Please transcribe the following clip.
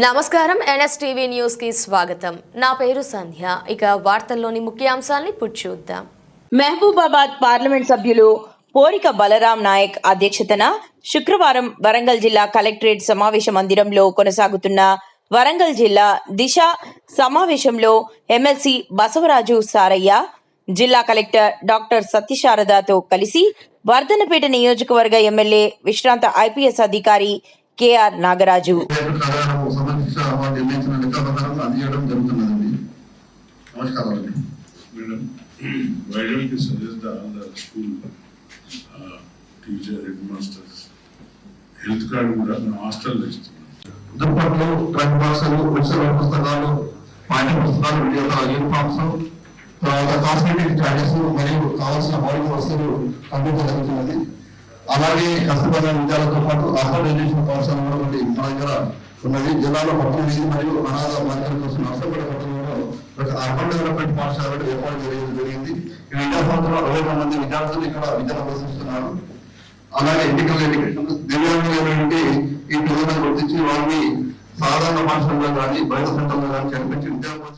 నమస్కారం ఎన్ఎస్టీవీ న్యూస్కి స్వాగతం. నా పేరు సంధ్య. ఇక వార్తల్లోని ముఖ్యాంశాలని చూద్దాం. మహబూబాబాద్ పార్లమెంట్ సభ్యులు పోరిక బలరాం నాయక్ అధ్యక్షతన శుక్రవారం వరంగల్ జిల్లా కలెక్టరేట్ సమావేశ మందిరంలో కొనసాగుతున్న వరంగల్ జిల్లా దిశ సమావేశంలో ఎమ్మెల్సీ బసవరాజు సారయ్య జిల్లా కలెక్టర్ డాక్టర్ సత్యశారదతో కలిసి వర్ధనపేట నియోజకవర్గ ఎమ్మెల్యే విశ్రాంత ఐపీఎస్ అధికారి కేఆర్ నాగరాజు. రేపు కళ్యాణం నిర్ణయించిన లెక్క ప్రకారం అందజేయడం జరుగుతున్నదండి నమస్కారం అండి why don't you suggest the school uh, teacher, headmasters, కూడా హాస్టల్లో ఇస్తున్నాం దుప్పట్లు ట్రంక్ బాక్సులు ఉత్సవ పుస్తకాలు పాఠ్య పుస్తకాలు యూనిఫామ్స్ తర్వాత కాస్మెటిక్ చార్జెస్ మరియు కావాల్సిన మౌలిక వస్తువులు అందించడం అలాగే కష్టపడిన విద్యాలతో పాటు అర్బన్ ఎడ్యుకేషన్ కౌన్సిల్ కూడా మన దగ్గర ఉన్నది జిల్లాలో మొత్తం వీధి మరియు అనాథ బాలికల కోసం నష్టపడే పట్టణంలో ఒక అర్బన్ డెవలప్మెంట్ పాఠశాల ఏర్పాటు చేయడం జరిగింది. ఈ విద్యా సంవత్సరంలో అరవై మంది విద్యార్థులు ఇక్కడ విద్యను అభ్యసిస్తున్నారు అలాగే ఎన్నికల ఎడ్యుకేషన్ దివ్యాంగులైనటువంటి ఈ పిల్లలను గుర్తించి వారిని సాధారణ పాఠశాలలో కానీ బయట సెంటర్లో కానీ కనిపించి విద్యా